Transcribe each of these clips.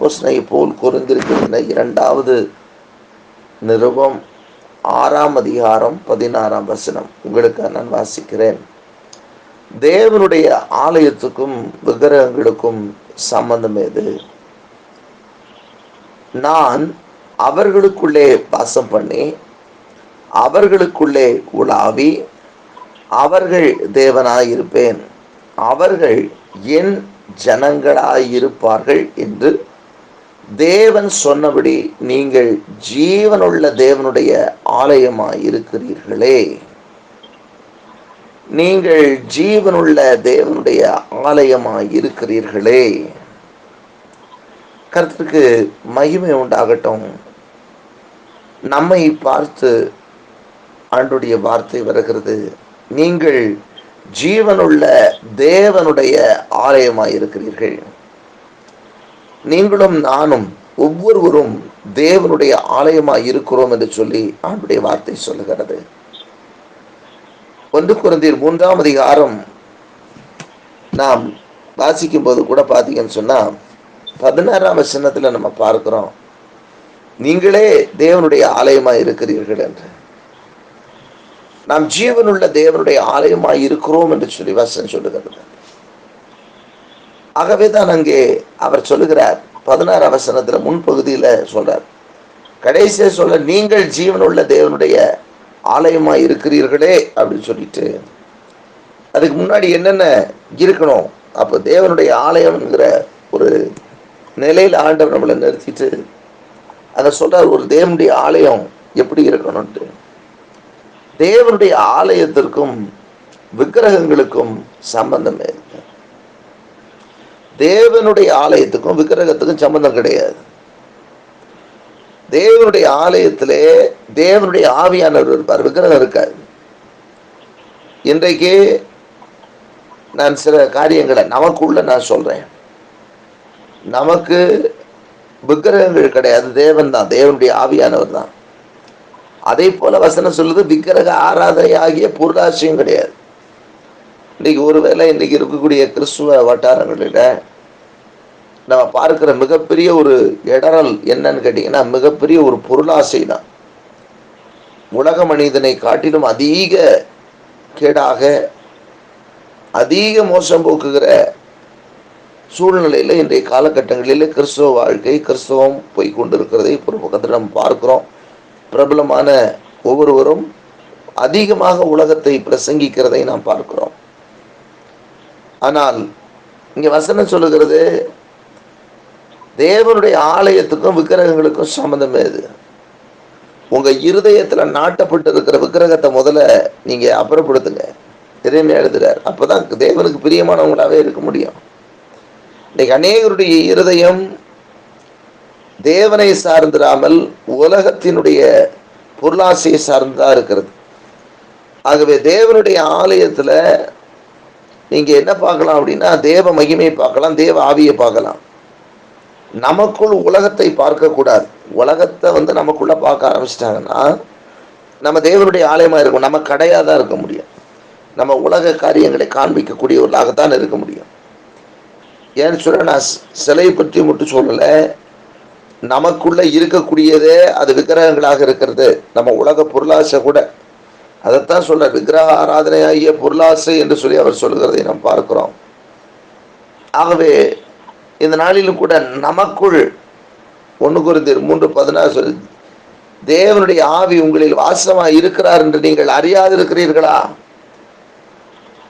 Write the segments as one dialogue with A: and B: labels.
A: அப்போஸ்னை போல் குறைந்திருக்கின்றன இரண்டாவது நிருபம் ஆறாம் அதிகாரம் பதினாறாம் வசனம். உங்களுக்கு நான் வாசிக்கிறேன். தேவனுடைய ஆலயத்துக்கும் விக்கிரகங்களுக்கும் சம்பந்தம் எது? நான் அவர்களுக்குள்ளே வாசம் பண்ணி அவர்களுக்குள்ளே உலாவி அவர்கள் தேவனாயிருப்பேன். அவர்கள் என் ஜனங்களாயிருப்பார்கள் என்று தேவன் சொன்னபடி நீங்கள் ஜீவனுள்ள தேவனுடைய ஆலயமாயிருக்கிறீர்களே. நீங்கள் ஜீவனுள்ள தேவனுடைய ஆலயமாயிருக்கிறீர்களே. கருத்திற்கு மகிமை உண்டாகட்டும். நம்மை பார்த்து ஆண்டுடைய வார்த்தை வருகிறது. நீங்கள் ஜீவனுள்ள தேவனுடைய ஆலயமாய் இருக்கிறீர்கள் நீங்களும் நானும் ஒவ்வொருவரும் தேவனுடைய ஆலயமாய் இருக்கிறோம் என்று சொல்லி ஆண்டுடைய வார்த்தை சொல்லுகிறது. ஒன்று குழந்தையர் மூன்றாம் அதிகாரம் நாம் வாசிக்கும் போது கூட பார்த்தீங்கன்னு சொன்னா பதினாறாம் சின்னத்தில் நம்ம பார்க்கிறோம். நீங்களே தேவனுடைய ஆலயமாய் இருக்கிறீர்கள் என்று. நாம் ஜீவனுள்ள தேவனுடைய ஆலயமாய் இருக்கிறோம் என்று சொல்லி வசனம் சொல்லுகிறது. ஆகவே தான் அங்கே அவர் சொல்லுகிறார் பதினாறு அவசரத்தில் முன்பகுதியில் சொல்றார். கடைசியாக சொல்ல நீங்கள் ஜீவனுள்ள தேவனுடைய ஆலயமாக இருக்கிறீர்களே அப்படின்னு சொல்லிட்டு அதுக்கு முன்னாடி என்னென்ன இருக்கணும் அப்போ தேவனுடைய ஆலயம்ங்கிற ஒரு நிலையில் ஆண்டவர் நம்மளை நிறுத்திட்டு அதை சொல்கிறார் ஒரு தேவனுடைய ஆலயம் எப்படி இருக்கணும்ட்டு. தேவனுடைய ஆலயத்திற்கும் விக்கிரகங்களுக்கும் சம்பந்தமே தேவனுடைய ஆலயத்துக்கும் விக்கிரகத்துக்கும் சம்பந்தம் கிடையாது. தேவனுடைய ஆலயத்திலே தேவனுடைய ஆவியானவர் இருப்பார். விக்கிரகம் இருக்காது. இன்றைக்கு நான் சில காரியங்களை நமக்குள்ள நான் சொல்றேன். நமக்கு விக்கிரகங்கள் கிடையாது. தேவன் தான். தேவனுடைய ஆவியானவர் தான். அதே போல வசனம் சொல்லுது விக்கிரக ஆராதனை ஆகிய பொருளாசியம் கிடையாது. இன்னைக்கு ஒருவேளை இன்னைக்கு இருக்கக்கூடிய கிறிஸ்துவ வட்டாரங்களில் நம்ம பார்க்குற மிகப்பெரிய ஒரு இடரல் என்னன்னு கேட்டிங்கன்னா மிகப்பெரிய ஒரு பொருளாசை தான் உலக மனிதனை காட்டிலும் அதிக கேடாக அதிக மோசம் போக்குகிற சூழ்நிலையில் இன்றைய காலகட்டங்களில் கிறிஸ்துவ வாழ்க்கை கிறிஸ்தவம் போய் கொண்டிருக்கிறதை ஒரு பக்கத்தில் நம்ம பார்க்குறோம். பிரபலமான ஒவ்வொருவரும் அதிகமாக உலகத்தை பிரசங்கிக்கிறதை நாம் பார்க்கிறோம். ஆனால் இங்க வசனம் சொல்லுகிறது தேவனுடைய ஆலயத்துக்கும் விக்கிரகங்களுக்கும் சம்மந்தம் இது. உங்க இருதயத்துல நாட்டப்பட்டு இருக்கிற விக்கிரகத்தை முதல்ல நீங்க அப்புறப்படுத்துங்க. இறைமை எழுதுறார். அப்பதான் தேவனுக்கு பிரியமானவங்களாவே இருக்க முடியும். இன்னைக்கு அநேகருடைய இருதயம் தேவனை சார்ந்திராமல் உலகத்தினுடைய பொருளாசையை சார்ந்துதான் இருக்கிறது. ஆகவே தேவனுடைய ஆலயத்துல நீங்கள் என்ன பார்க்கலாம் அப்படின்னா தேவ மகிமையை பார்க்கலாம் தேவ ஆவியை பார்க்கலாம். நமக்குள் உலகத்தை பார்க்கக்கூடாது உலகத்தை வந்து நமக்குள்ளே பார்க்க ஆரம்பிச்சிட்டாங்கன்னா நம்ம தேவனுடைய ஆலயமாக இருக்கும் நம்ம கடையாக தான் இருக்க முடியும். நம்ம உலக காரியங்களை காண்பிக்கக்கூடியவர்களாகத்தான் இருக்க முடியும். ஏன்னு சொல்ல நான் சிலையை பற்றி மட்டும் சொல்லலை. நமக்குள்ளே இருக்கக்கூடியதே அது விக்கிரகங்களாக இருக்கிறது. நம்ம உலக பொருளாசை கூட அதைத்தான் சொல்ற விக்கிரக ஆராதனையாகிய பொருளாசை என்று சொல்லி அவர் சொல்லுகிறதை நாம் பார்க்கிறோம். ஆகவே இந்த நாளிலும் கூட நமக்குள் ஒன்று குறைந்தர் மூன்று பதினாறு சொல்லி தேவனுடைய ஆவி உங்களில் வாசமா இருக்கிறார் என்று நீங்கள் அறியாதிருக்கிறீர்களா?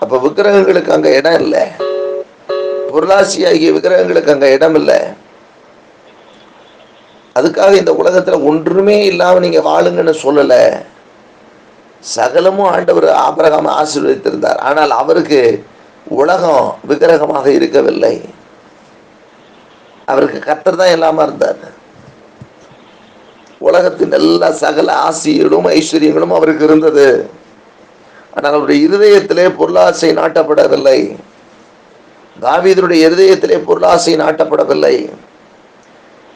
A: அப்ப விக்கிரகங்களுக்கு அங்கே இடம் இல்லை. பொருளாசி ஆகிய விக்கிரகங்களுக்கு அங்கே இடம் இல்லை. அதுக்காக இந்த உலகத்தில் ஒன்றுமே இல்லாமல் நீங்கள் வாழுங்கன்னு சொல்லலை. சகலமும் ஆண்டவர் ஆபரகம் ஆசீர்வதித்திருந்தார். ஆனால் அவருக்கு உலகம் விக்கிரகமாக இருக்கவில்லை. அவருக்கு கத்தர் தான் எல்லாமா இருந்தார். உலகத்தின் எல்லா சகல ஆசிகளும் ஐஸ்வர்யங்களும் அவருக்கு இருந்தது. ஆனால் அவருடைய இருதயத்திலே பொருளாசை நாட்டப்படவில்லை. தாவீதனுடைய இருதயத்திலே பொருளாசை நாட்டப்படவில்லை.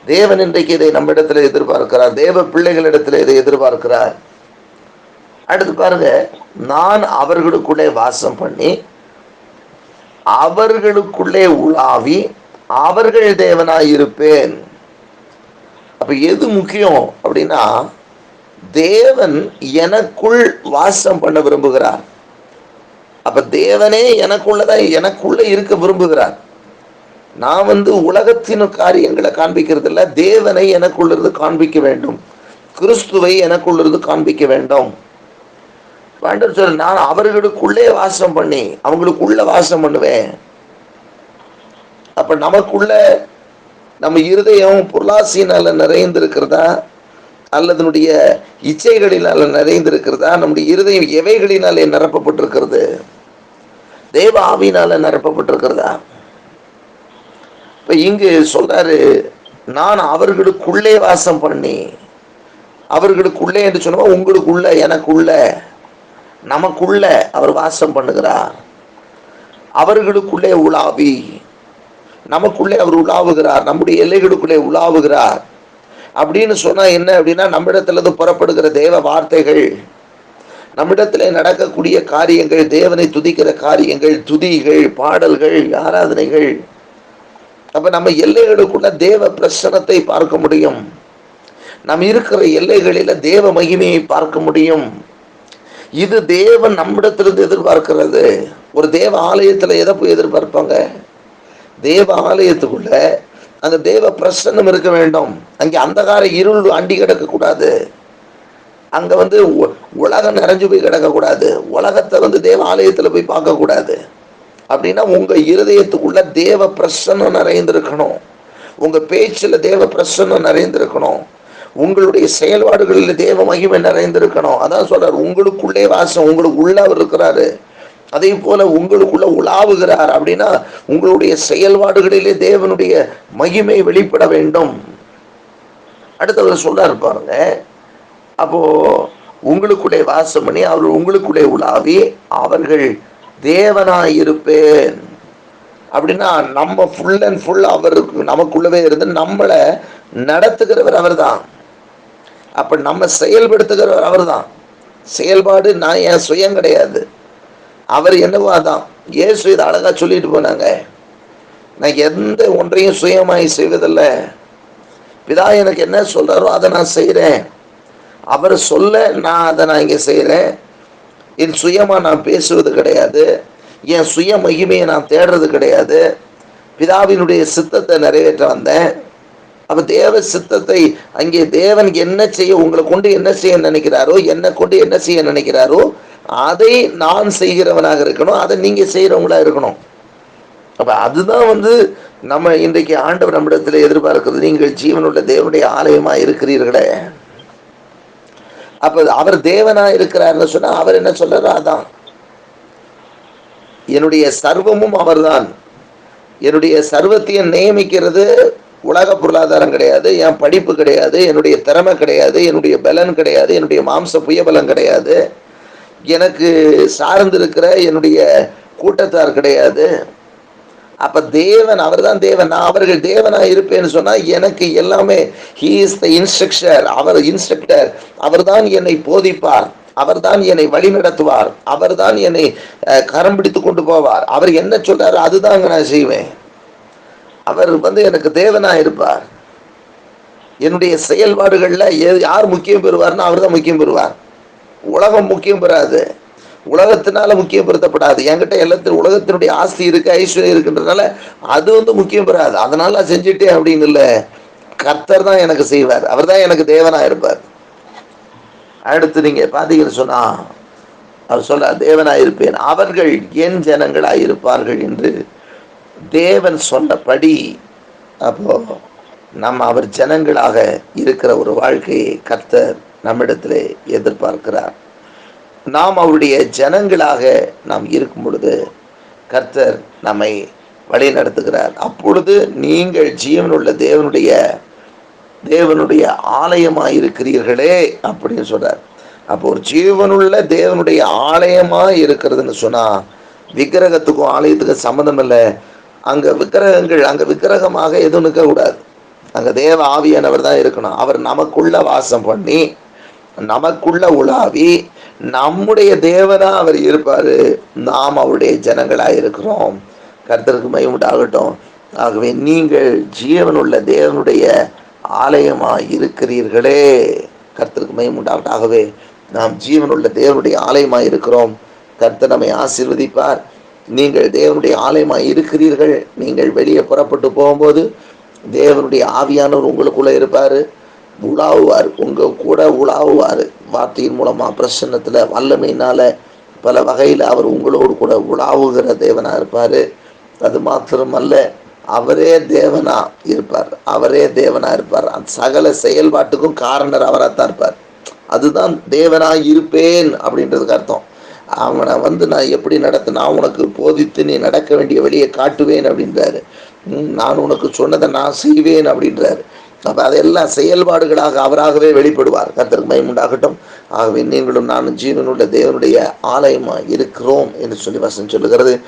A: தேவன் இன்றைக்கு இதை நம்மிடத்தில் எதிர்பார்க்கிறார். தேவ பிள்ளைகளிடத்தில் இதை எதிர்பார்க்கிறார். அடுத்து பாருங்க நான் அவர்களுக்குள்ளே வாசம் பண்ணி அவர்களுக்குள்ளே உலாவி அவர்கள் தேவனாய் இருப்பேன். அப்ப எது முக்கியம் அப்படின்னா தேவன் எனக்குள் வாசம் பண்ண விரும்புகிறார். அப்ப தேவனே எனக்குள்ளதான் எனக்குள்ள இருக்க விரும்புகிறார். நான் வந்து உலகத்தின் காரியங்களை காண்பிக்கிறது இல்ல தேவனை எனக்குள்ளிருந்து காண்பிக்க வேண்டும். கிறிஸ்துவை எனக்குள்ளிருந்து காண்பிக்க வேண்டும். ஆண்டவர் சொல்ற நான் அவர்களுக்குள்ளே வாசம் பண்ணி அவங்களுக்குள்ள வாசம் பண்ணுவேன். அப்ப நமக்குள்ள நம்ம இருதயம் பொருளாசியினால நிறைந்திருக்கிறதா? அல்லதனுடைய இச்சைகளினால நிறைந்திருக்கிறதா? நம்முடைய இருதயம் எவைகளினாலே நிரப்பப்பட்டிருக்கிறது? தேவ ஆவினால நிரப்பப்பட்டிருக்கிறதா? இப்ப இங்கு சொல்றாரு நான் அவர்களுக்குள்ளே வாசம் பண்ணி அவர்களுக்குள்ளே என்று சொன்னா உங்களுக்குள்ள எனக்குள்ள. நமக்குள்ள அவர் வாசம் பண்ணுகிறார். அவர்களுக்குள்ளே உலாவி நமக்குள்ளே அவர் உலாவுகிறார் நம்முடைய எல்லைகளுக்குள்ளே உலாவுகிறார். அப்படின்னு சொன்னால் என்ன அப்படின்னா நம்மிடத்திலிருந்து புறப்படுகிற தேவ வார்த்தைகள் நம்மிடத்தில் நடக்கக்கூடிய காரியங்கள் தேவனை துதிக்கிற காரியங்கள் துதிகள் பாடல்கள் ஆராதனைகள். அப்போ நம்ம எல்லைகளுக்குள்ள தேவ பிரசனத்தை பார்க்க முடியும். நாம் இருக்கிற எல்லைகளில் தேவ மகிமையை பார்க்க முடியும். இது தேவன் நம்மிடத்திலிருந்து எதிர்பார்க்கிறது. ஒரு தேவ ஆலயத்தில் எதை போய் எதிர்பார்ப்பாங்க? தேவ ஆலயத்துக்குள்ள அந்த தேவ பிரசன்னம் இருக்க வேண்டும். அங்கே அந்தகார இருள் அண்டி கிடக்கக்கூடாது அங்கே வந்து உலகம் நிறைஞ்சு போய் கிடக்கக்கூடாது உலகத்தை வந்து தேவ ஆலயத்தில் போய் பார்க்கக்கூடாது அப்படின்னா உங்கள் இருதயத்துக்குள்ள தேவ பிரசன்னம் நிறைந்திருக்கணும். உங்கள் பேச்சில் தேவ பிரசன்னம் நிறைந்திருக்கணும். உங்களுடைய செயல்பாடுகளில் தேவ மகிமை நிறைந்திருக்கணும். அதான் சொல்றாரு உங்களுக்குள்ளே வாசம் உங்களுக்கு உள்ள அவர் இருக்கிறாரு. அதே போல உங்களுக்குள்ள உலாவுகிறார் அப்படின்னா உங்களுடைய செயல்பாடுகளிலே தேவனுடைய மகிமை வெளிப்பட வேண்டும். அடுத்தவர் சொல்றாரு பாருங்க அப்போ உங்களுக்குள்ளே வாசம் பண்ணி அவர் உங்களுக்குள்ளே உலாவி அவர்கள் தேவனாயிருப்பேன். அப்படின்னா நம்ம ஃபுல் அண்ட் ஃபுல் அவருக்கு நமக்குள்ளவே இருந்து நம்மளை நடத்துகிறவர் அவர்தான். அப்போ நம்ம செயல்படுத்துகிறவர் அவர்தான். செயல்பாடு நான் என் சுயம் கிடையாது. அவர் என்னவோ அதான். ஏசு இதை அழகாக சொல்லிட்டு போனாங்க. நான் எந்த ஒன்றையும் சுயமாய் செய்வதில்லை. பிதா எனக்கு என்ன சொல்கிறாரோ அதை நான் செய்கிறேன் அவர் சொல்ல நான் அதை நான் இங்கே செய்கிறேன் என் சுயமாக நான் பேசுவது கிடையாது. என் சுய மகிமையை நான் தேடுறது கிடையாது. பிதாவினுடைய சித்தத்தை நிறைவேற்ற வந்தேன். அப்ப தேவ சித்தத்தை அங்கே தேவன் என்ன செய்ய உங்களை கொண்டு என்ன செய்ய நினைக்கிறாரோ என்னை கொண்டு என்ன செய்ய நினைக்கிறாரோ அதை நான் செய்கிறவனாக இருக்கணும் அதை நீங்க செய்யறவங்களா இருக்கணும். அப்ப அதுதான் வந்து நம்ம இன்றைக்கு ஆண்டவர் நம்மிடத்தில் எதிர்பார்க்கிறது. நீங்கள் ஜீவனுள்ள தேவனுடைய ஆலயமா இருக்கிறீர்களே. அப்ப அவர் தேவனா இருக்கிறார்னு சொன்னா அவர் என்ன சொல்றாரோ அதான். என்னுடைய சர்வமும் அவர்தான். என்னுடைய சர்வத்தையும் நியமிக்கிறது உலக பொருளாதாரம் கிடையாது என் படிப்பு கிடையாது என்னுடைய திறமை கிடையாது என்னுடைய பலன் கிடையாது என்னுடைய மாம்ச புயபலம் கிடையாது. எனக்கு சார்ந்திருக்கிற என்னுடைய கூட்டத்தார் கிடையாது. அப்ப தேவன் அவர்தான் தேவன். நான் அவர்கள் தேவனா இருப்பேன்னு சொன்னா எனக்கு எல்லாமே ஹீ இஸ் த இன்ஸ்ட்ரக்டர் அவர் இன்ஸ்ட்ரக்டர் அவர்தான் என்னை போதிப்பார் அவர்தான் என்னை வழி நடத்துவார் அவர்தான் என்னை கரம் பிடித்து கொண்டு போவார். அவர் என்ன சொல்றாரு அதுதாங்க நான் செய்வேன். அவர் வந்து எனக்கு தேவனா இருப்பார். என்னுடைய செயல்பாடுகள்ல எது யார் முக்கியம் பெறுவார்னா அவர் தான் முக்கியம் பெறுவார். உலகம் முக்கியம் பெறாது. உலகத்தினால முக்கியப்படுத்தப்படாது என்கிட்ட எல்லாத்தையும் உலகத்தினுடைய ஆஸ்தி இருக்கு ஐஸ்வர்யம் இருக்குன்றதுனால அது வந்து முக்கியம் பெறாது. அதனால நான் செஞ்சுட்டேன் அப்படின்னு இல்லை. கர்த்தர் தான் எனக்கு செய்வார். அவர் தான் எனக்கு தேவனா இருப்பார். அடுத்து நீங்க பாத்தீங்கன்னு சொன்னா அவர் சொல்ற தேவனா இருப்பேன் அவர்கள் என் ஜனங்களாக இருப்பார்கள் என்று தேவன் சொன்னபடி அப்போ நம்ம அவர் ஜனங்களாக இருக்கிற ஒரு வாழ்க்கையை கர்த்தர் நம்மிடத்தில் எதிர்பார்க்கிறார். நாம் அவருடைய ஜனங்களாக நாம் இருக்கும் பொழுது கர்த்தர் நம்மை வழி நடத்துகிறார் அப்பொழுது நீங்கள் ஜீவனுள்ள தேவனுடைய தேவனுடைய ஆலயமாக இருக்கிறீர்களே அப்படின்னு சொல்றார். அப்போ ஒரு ஜீவனுள்ள தேவனுடைய ஆலயமாக இருக்கிறதுன்னு சொன்னால் விக்கிரகத்துக்கும் ஆலயத்துக்கும் சம்மந்தம் இல்லை. அங்கே விக்கிரகங்கள் அங்கே விக்கிரகமாக எதுவும் நிற்கக்கூடாது. அங்கே தேவ ஆவியானவர் தான் இருக்கணும். அவர் நமக்குள்ள வாசம் பண்ணி நமக்குள்ள உலாவி நம்முடைய தேவனா அவர் இருப்பார். நாம் அவருடைய ஜனங்களாக இருக்கிறோம். கருத்தருக்கு மயம் உண்டாகட்டும் ஆகவே நீங்கள் ஜீவனுள்ள தேவனுடைய ஆலயமாக இருக்கிறீர்களே. கருத்தருக்கு மயம் உண்டாகட்டும் ஆகவே நாம் ஜீவனுள்ள தேவனுடைய ஆலயமாக இருக்கிறோம். கர்த்தர் நம்மை ஆசீர்வதிப்பார். நீங்கள் தேவனுடைய ஆலயமாக இருக்கிறீர்கள். நீங்கள் வெளியே புறப்பட்டு போகும்போது தேவனுடைய ஆவியானவர் உங்களுக்குள்ள இருப்பார். உலாவுவார். உங்க கூட உலாவுவார். வார்த்தையின் மூலமா பிரசன்னத்தில் வல்லமையினால பல வகையில் அவர் உங்களோடு கூட உலாவுகிற தேவனாக இருப்பார். அது மாத்திரமல்ல அவரே தேவனா இருப்பார். அவரே தேவனா இருப்பார். அந்த சகல செயல்பாட்டுக்கும் காரணர் அவராகத்தான் இருப்பார். அதுதான் தேவனா இருப்பேன் அப்படின்றதுக்கு அர்த்தம். அவனை வந்து நான் எப்படி நடத்த நான் உனக்கு போதித்து நீ நடக்க வேண்டிய வழியை காட்டுவேன் அப்படின்றாரு. நான் உனக்கு சொன்னதை நான் செய்வேன் அப்படின்றாரு. அப்போ அதெல்லாம் செயல்பாடுகளாக அவராகவே வெளிப்படுவார். கர்த்தருக்கு பயமுண்டாகட்டும் ஆகவே நீங்களும் நானும் ஜீவனுள்ள தேவனுடைய ஆலயமாக இருக்கிறோம் என்று சொல்லி வசன் சொல்லுகிறது.